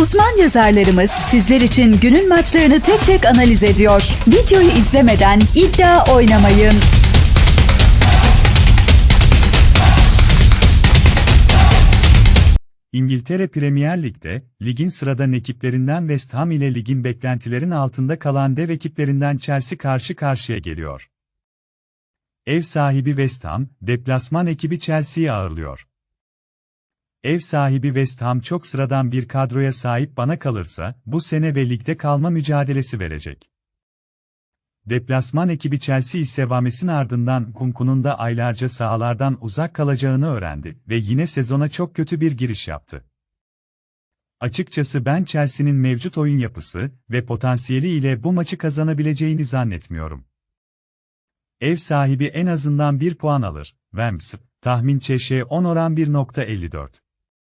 Uzman yazarlarımız sizler için günün maçlarını tek tek analiz ediyor. Videoyu izlemeden iddia oynamayın. İngiltere Premier Lig'de, ligin sıradan ekiplerinden West Ham ile ligin beklentilerin altında kalan dev ekiplerinden Chelsea karşı karşıya geliyor. Ev sahibi West Ham, deplasman ekibi Chelsea'yi ağırlıyor. Ev sahibi West Ham çok sıradan bir kadroya sahip bana kalırsa, bu sene ve ligde kalma mücadelesi verecek. Deplasman ekibi Chelsea ise Vames'in ardından Kunku'nun da aylarca sahalardan uzak kalacağını öğrendi ve yine sezona çok kötü bir giriş yaptı. Açıkçası ben Chelsea'nin mevcut oyun yapısı ve potansiyeli ile bu maçı kazanabileceğini zannetmiyorum. Ev sahibi en azından 1 puan alır. Vams, tahmin çeşe 10 oran 1.54.